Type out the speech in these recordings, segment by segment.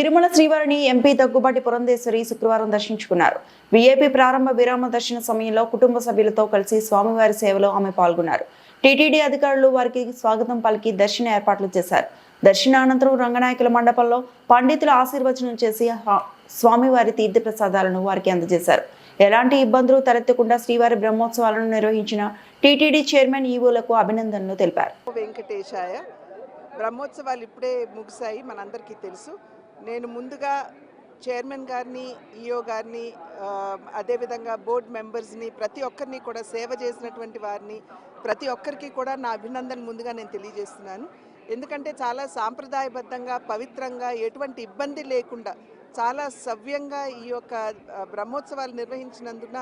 తిరుమల శ్రీవారిని ఎంపీ దగ్గుబాటి పురంధేశ్వరి శుక్రవారం దర్శించుకున్నారు. విఏపీ ప్రారంభ విరామ దర్శన సమయంలో కుటుంబ సభ్యులతో కలిసి స్వామివారి సేవలో ఆమె పాల్గొన్నారు. టీటీడీ అధికారులు వారికి స్వాగతం పలికి దర్శన ఏర్పాట్లు చేశారు. దర్శన అనంతరం రంగనాయకుల మండపంలో పండితుల ఆశీర్వచనం చేసి స్వామివారి తీర్థ ప్రసాదాలను వారికి అందజేశారు. ఎలాంటి ఇబ్బందులు తలెత్తకుండా శ్రీవారి బ్రహ్మోత్సవాలను నిర్వహించిన టీటీడీ చైర్మన్ ఈవోలకు అభినందనలు తెలిపారు. వెంకటేశాయ బ్రహ్మోత్సవాలు ఇప్పుడే ముగిశాయి మనందరికీ తెలుసు. నేను ముందుగా చైర్మన్ గారిని ఈఓ గారిని అదేవిధంగా బోర్డ్ మెంబర్స్ని ప్రతి ఒక్కరిని కూడా సేవ చేసినటువంటి వారిని ప్రతి ఒక్కరికి కూడా నా అభినందన ముందుగా నేను తెలియజేస్తున్నాను. ఎందుకంటే చాలా సాంప్రదాయబద్ధంగా పవిత్రంగా ఎటువంటి ఇబ్బంది లేకుండా చాలా సవ్యంగా ఈ యొక్క బ్రహ్మోత్సవాలు నిర్వహించినందున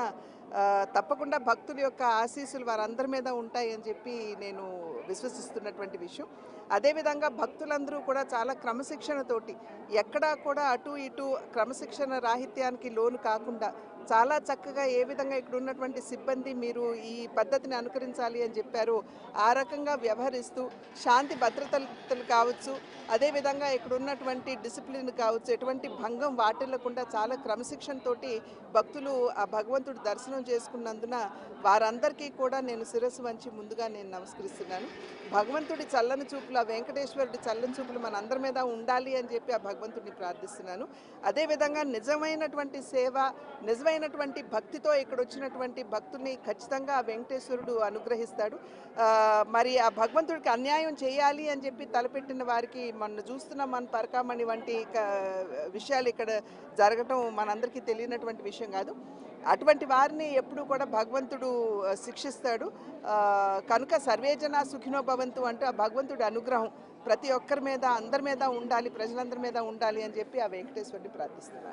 తప్పకుండా భక్తుల యొక్క ఆశీస్సులు వారందరి మీద ఉంటాయని చెప్పి నేను విశ్వసిస్తున్నటువంటి విషయం. అదేవిధంగా భక్తులందరూ కూడా చాలా క్రమశిక్షణతోటి ఎక్కడా కూడా అటు ఇటు క్రమశిక్షణ రాహిత్యానికి లోను కాకుండా చాలా చక్కగా ఏ విధంగా ఇక్కడ ఉన్నటువంటి సిబ్బంది మీరు ఈ పద్ధతిని అనుకరించాలి అని చెప్పారు ఆ రకంగా వ్యవహరిస్తూ శాంతి భద్రతలు కావచ్చు అదేవిధంగా ఇక్కడ ఉన్నటువంటి డిసిప్లిన్ కావచ్చు ఎటువంటి భంగం వాటిల్లకుండా చాలా క్రమశిక్షణతోటి భక్తులు ఆ భగవంతుడు దర్శనం చేసుకున్నందున వారందరికీ కూడా నేను శిరస్సు వంచి ముందుగా నేను నమస్కరిస్తున్నాను. భగవంతుడి చల్లని చూపులు ఆ వెంకటేశ్వరుడి చల్లని చూపులు మన అందరి మీద ఉండాలి అని చెప్పి ఆ భగవంతుడిని ప్రార్థిస్తున్నాను. అదేవిధంగా నిజమైనటువంటి సేవ నిజమైనటువంటి భక్తితో ఇక్కడ వచ్చినటువంటి భక్తుల్ని ఖచ్చితంగా ఆ వెంకటేశ్వరుడు అనుగ్రహిస్తాడు. మరి ఆ భగవంతుడికి అన్యాయం చేయాలి అని చెప్పి తలపెట్టిన వారికి మొన్న చూస్తున్న మన పరకామణి వంటి విషయాలు ఇక్కడ జరగటం మనందరికీ తెలియనటువంటి విషయం కాదు. అటువంటి వారిని ఎప్పుడూ కూడా భగవంతుడు శిక్షిస్తాడు. కనుక సర్వేజన సుఖినో భవంతు అంటూ ఆ భగవంతుడి అనుగ్రహం ప్రతి ఒక్కరి మీద అందరి మీద ఉండాలి ప్రజలందరి మీద ఉండాలి అని చెప్పి ఆ వెంకటేశ్వరుని ప్రార్థిస్తున్నాను.